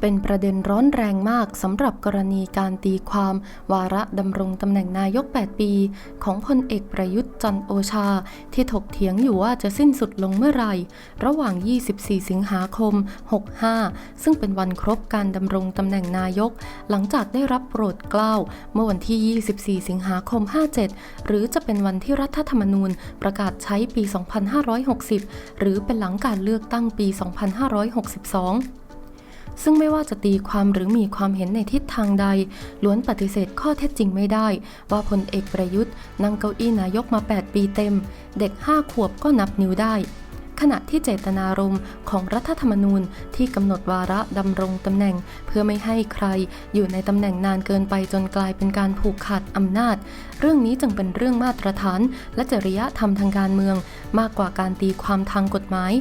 เป็นประเด็นร้อนแรงมากสำหรับกรณีการตีความ วาระดำรงตำแหน่งนายก 8 ปี ของพลเอกประยุทธ์จันโอชา ที่ถกเถียงอยู่ว่าจะสิ้นสุดลงเมื่อไหร่ ระหว่าง 24 สิงหาคม 65 ซึ่งเป็นวันครบการดำรงตำแหน่งนายก หลังจากได้รับโปรดเกล้า เมื่อวันที่ 24 สิงหาคม 57 หรือจะเป็นวันที่รัฐธรรมนูญประกาศใช้ปี 2560 หรือเป็นหลังการเลือกตั้งปี 2562 ซึ่งไม่ว่าจะตีความหรือมีความเห็นในทิศทางใด ล้วนปฏิเสธข้อเท็จจริงไม่ได้ ว่าพลเอกประยุทธ์นั่งเก้าอี้นายกมา 8 ปีเต็ม เด็ก 5 ขวบก็นับนิ้วได้ขณะที่เจตนารมณ์ของรัฐธรรมนูญที่กำหนดวาระดำรงตำแหน่ง เพื่อไม่ให้ใครอยู่ในตำแหน่งนานเกินไปจนกลายเป็นการผูกขาดอำนาจ เรื่องนี้จึงเป็นเรื่องมาตรฐาน และจริยธรรมทางการเมือง มากกว่าการตีความทางกฎหมาย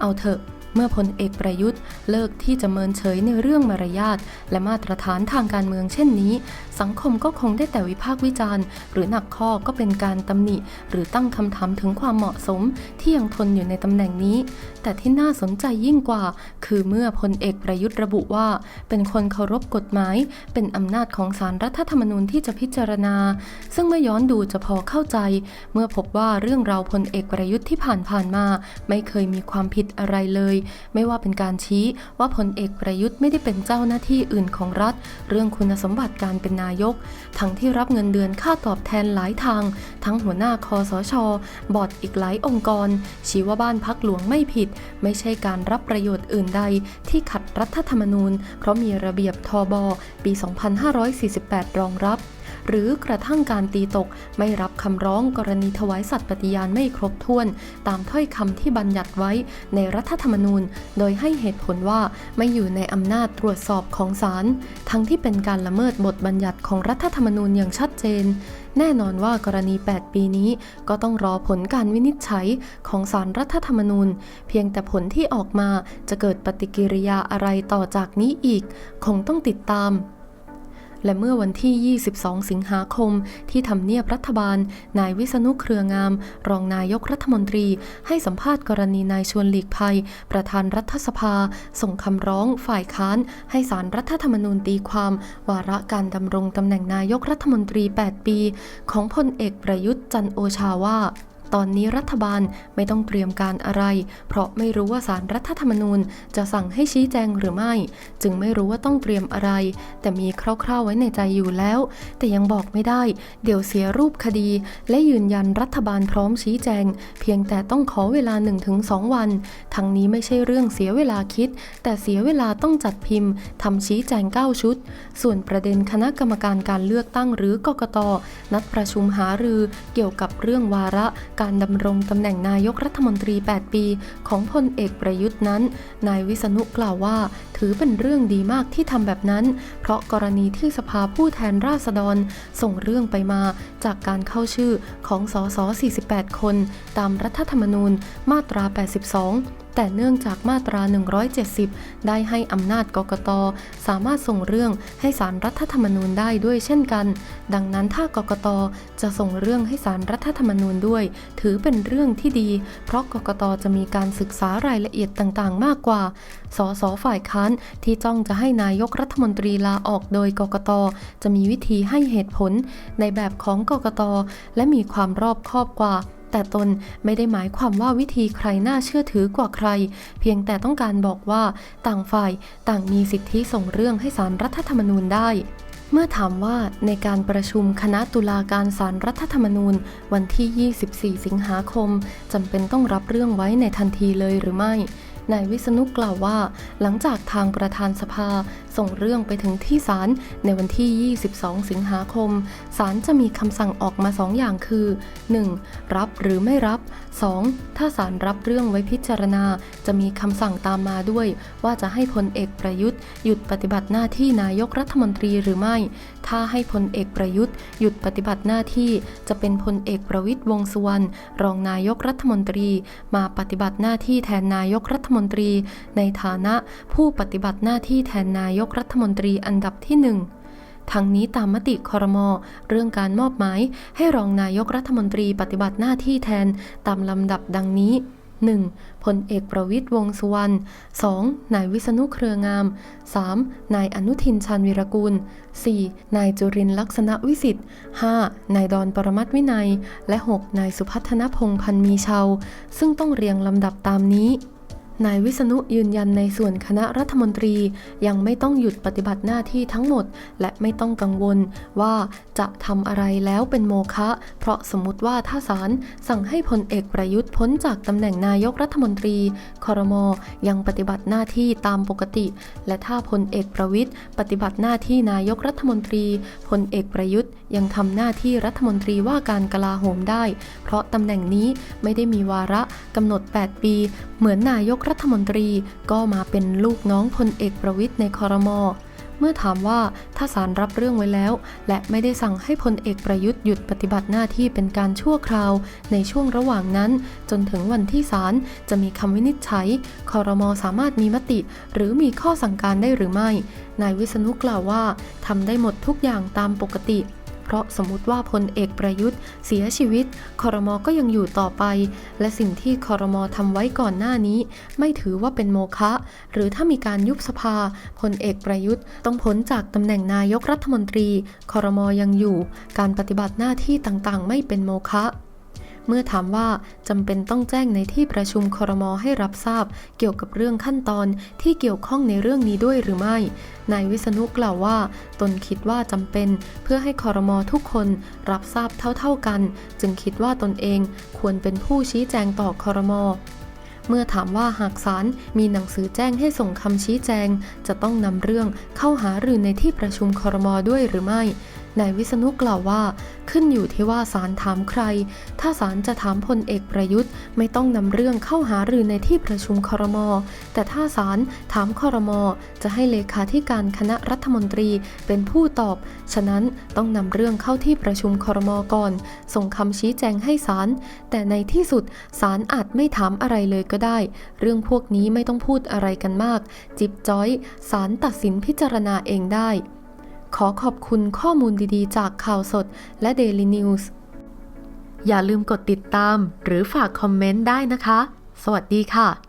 เอาเถอะ เมื่อพลเอกประยุทธ์เลิกที่จะเมินเฉยในเรื่องมารยาทและมาตรฐานทางการเมืองเช่นนี้ สังคมก็คงได้แต่วิพากษ์วิจารณ์ หรือหนักข้อก็เป็นการตำหนิ หรือตั้งคำถามถึงความเหมาะสมที่ยังทนอยู่ในตำแหน่งนี้ แต่ที่น่าสนใจยิ่งกว่า คือเมื่อพลเอกประยุทธ์ระบุว่า เป็นคนเคารพกฎหมาย เป็นอำนาจของศาลรรัฐธรรมนูญที่จะพิจารณา ซึ่งเมื่อย้อนดูจะพอเข้าใจ เมื่อพบว่าเรื่องราวพลเอกประยุทธ์ที่ผ่านผ่านๆมา ไม่เคยมีความผิดอะไรเลยไม่ว่าเป็นการชี้ว่าพลเอกประยุทธ์ไม่ได้เป็นเจ้าหน้าที่อื่นของรัฐ เรื่องคุณสมบัติการเป็นนายก ทั้งที่รับเงินเดือนค่าตอบแทนหลายทาง ทั้งหัวหน้าคอสช บอร์ดอีกหลายองค์กร ชี้ว่าบ้านพักหลวงไม่ผิด ไม่ใช่การรับประโยชน์อื่นใด ที่ขัดรัฐธรรมนูญ เพราะมีระเบียบทบปี 2548 รองรับ หรือกระทั่งการตีตก ไม่รับคำร้องกรณีถวายสัตย์ปฏิญาณไม่ครบถ้วน ตามถ้อยคำที่บัญญัติไว้ในรัฐธรรมนูญ โดยให้เหตุผลว่าไม่อยู่ในอำนาจตรวจสอบของศาลทั้งที่เป็นการละเมิดบทบัญญัติของรัฐธรรมนูญอย่างชัดเจน แน่นอนว่ากรณี 8 ปีนี้ก็ต้องรอผลการวินิจฉัยของศาลรรัฐธรรมนูญ เพียงแต่ผลที่ออกมาจะเกิดปฏิกิริยาอะไรต่อจากนี้อีก คงต้องติดตาม และเมื่อวันที่ 22 สิงหาคม ที่ทำเนียบรัฐบาล นายวิษณุเครืองาม รองนายกรัฐมนตรี ให้สัมภาษณ์กรณีนายชวนหลีกภัย ประธานรัฐสภา ส่งคำร้องฝ่ายค้าน ให้สารรัฐธรรมนูญตีความ วาระการดำรงตำแหน่งนายกรัฐมนตรี 8 ปี ของพลเอกประยุทธ์จันโอชาว่า ตอนนี้รัฐบาลไม่ต้องเตรียมการอะไร เพราะไม่รู้ว่าสารรัฐธรรมนูญจะสั่งให้ชี้แจงหรือไม่ จึงไม่รู้ว่าต้องเตรียมอะไร แต่มีคร่าวๆไว้ในใจอยู่แล้ว แต่ยังบอกไม่ได้ เดี๋ยวเสียรูปคดี และยืนยันรัฐบาลพร้อมชี้แจง เพียงแต่ต้องขอเวลา 1-2 วัน ทั้งนี้ไม่ใช่เรื่องเสียเวลาคิด แต่เสียเวลาต้องจัดพิมพ์ทำชี้แจง 9 ชุด ส่วนประเด็นคณะกรรมการการเลือกตั้งหรือกกตนัดประชุมหารือเกี่ยวกับเรื่องวาระการดำรงตำแหน่งนายกรัฐมนตรี 8 ปี ของพลเอกประยุทธ์นั้น นายวิษณุกล่าวว่า ถือเป็นเรื่องดีมากที่ทำแบบนั้น เพราะกรณีที่สภาผู้แทนราษฎร ส่งเรื่องไปมา จากการเข้าชื่อของสส48 คน ตามรัฐธรรมนูญมาตรา 82 แต่เนื่องจากมาตรา 170 ได้ให้อำนาจกกต สามารถส่งเรื่องให้สารรัฐธรรมนูญได้ด้วยเช่นกัน ดังนั้นถ้ากกตจะส่งเรื่องให้สารรัฐธรรมนูญด้วย ถือเป็นเรื่องที่ดี เพราะกกตจะมีการศึกษารายละเอียดต่างๆ มากกว่า สสฝ่ายค้านที่จ้องจะให้นายกรัฐมนตรีลาออกโดยกกต จะมีวิธีให้เหตุผลในแบบของกกต และมีความรอบคอบกว่า แต่ตนไม่ได้หมายความว่าวิธีใครน่าเชื่อถือกว่าใคร เพียงแต่ต้องการบอกว่าต่างฝ่ายต่างมีสิทธิส่งเรื่องให้สารรัฐธรรมนูญได้เมื่อถามว่าในการประชุมคณะตุลาการศารรัฐธรรมนูญ วันที่ 24 สิงหาคมจำเป็นต้องรับเรื่องไว้ในทันทีเลยหรือไม่ นายวิษณุกล่าวว่า หลังจากทางประธานสภา ส่งเรื่องไปถึงที่ศาลในวันที่ 22 สิงหาคม ศาลจะมีคำสั่งออกมา 2 อย่างคือ 1. รับหรือไม่รับ 2. ถ้าศาลรับเรื่องไว้พิจารณา จะมีคำสั่งตามมาด้วย ว่าจะให้พลเอกประยุทธ์ หยุดปฏิบัติหน้าที่นายกรัฐมนตรีหรือไม่ ถ้าให้พลเอกประยุทธ์ หยุดปฏิบัติหน้าที่ จะเป็นพลเอกประวิตยวงษ์สุวรรณรองนายกรัฐมนตรี มาปฏิบัติหน้าที่แทนนายกรัฐมนตรี ในฐานะผู้ปฏิบัติหน้าที่แทนนายกกรัฐมนตรีอันดับที่หนึ่งทั้งนี้ตามมติคอรมอเรื่องการมอบหมายให้รองนายกรัฐมนตรีปฏิบัติหน้าที่แทนตามลำดับดังนี้ 1. พลเอกประวิตยวงษ์สุวรรณ 2. นายวิษณุเครืองาม 3. นายอนุทินชาญวีรกูล 4. นายจุรินลักษณะวิสิทธิ์ 5. นายดอนปรมัตวินัย และ 6. นายสุพัฒนพงษ์พันธ์มีเชา ซึ่งต้องเรียงลำดับตามนี้ นายวิษณุยืนยันในส่วนคณะรัฐมนตรียังไม่ต้องหยุดปฏิบัติหน้าที่ทั้งหมด และไม่ต้องกังวลว่าจะทำอะไรแล้วเป็นโมฆะเพราะสมมติว่าถ้าศาลสั่งให้พลเอกประยุทธ์พ้นจากตำแหน่งนายกรัฐมนตรีคอรมอยังปฏิบัติหน้าที่ตามปกติ และถ้าพลเอกประวิทย์ปฏิบัติหน้าที่นายกรัฐมนตรีพลเอกประยุทธ์ยังทำหน้าที่รัฐมนตรีว่าการกลาโหมได้ เพราะตำแหน่งนี้ไม่ได้มีวาระกำหนด 8 ปี เหมือนนายกรัฐมนตรีก็มาเป็นลูกน้องพลเอกประวิทย์ในคอรมอเมื่อถามว่าถ้าศาลรับเรื่องไว้แล้ว และไม่ได้สั่งให้พลเอกประยุทธ์หยุดปฏิบัติหน้าที่เป็นการชั่วคราว ในช่วงระหว่างนั้น จนถึงวันที่ศาลจะมีคำวินิจฉัยคอรมอสามารถมีมติ หรือมีข้อสั่งการได้หรือไม่ นายวิษณุกล่าวว่าทำได้หมดทุกอย่างตามปกติ เพราะสมมติว่าพลเอกประยุทธ์ เสียชีวิตคอรมอก็ยังอยู่ต่อไป และสิ่งที่คอรมอทำไว้ก่อนหน้านี้ ไม่ถือว่าเป็นโมฆะหรือถ้ามีการยุบสภาพลเอกประยุทธ์ ต้องพ้นจากตำแหน่งนายกรัฐมนตรีคอรมอยังอยู่ การปฏิบัติหน้าที่ต่างๆ ไม่เป็นโมฆะ เมื่อถามว่าจำเป็นต้องแจ้งในที่ประชุมครมให้รับทราบ เกี่ยวกับเรื่องขั้นตอนที่เกี่ยวข้องในเรื่องนี้ด้วยหรือไม่ นายวิษณุกล่าวว่า ตนคิดว่าจำเป็นเพื่อให้คอรมอทุกคนรับทราบเท่าๆกัน จึงคิดว่าตนเองควรเป็นผู้ชี้แจงต่อคอรมอเมื่อถามว่าหากศาลมีหนังสือแจ้งให้ส่งคำชี้แจง จะต้องนำเรื่องเข้าหารือในที่ประชุมคอรมอด้วยหรือไม่ นายวิษณุกล่าวว่า ขึ้นอยู่ที่ว่าศาลถามใคร ถ้าศาลจะถามพลเอกประยุทธ์ ไม่ต้องนำเรื่องเข้าหารือในที่ประชุมคอรมอแต่ถ้าศาลถามคอรมอจะให้เลขาธิการคณะรัฐมนตรีเป็นผู้ตอบ ฉะนั้นต้องนำเรื่องเข้าที่ประชุมคอรมอก่อน ส่งคำชี้แจงให้ศาลแต่ในที่สุดศาลอาจไม่ถามอะไรเลยก็ได้ เรื่องพวกนี้ไม่ต้องพูดอะไรกันมาก จิบจ้อยศาลตัดสินพิจารณาเองได้ ขอขอบคุณข้อมูลดีๆ จากข่าวสดและ Daily News อย่าลืมกดติดตามหรือฝากคอมเมนต์ได้นะคะ สวัสดีค่ะ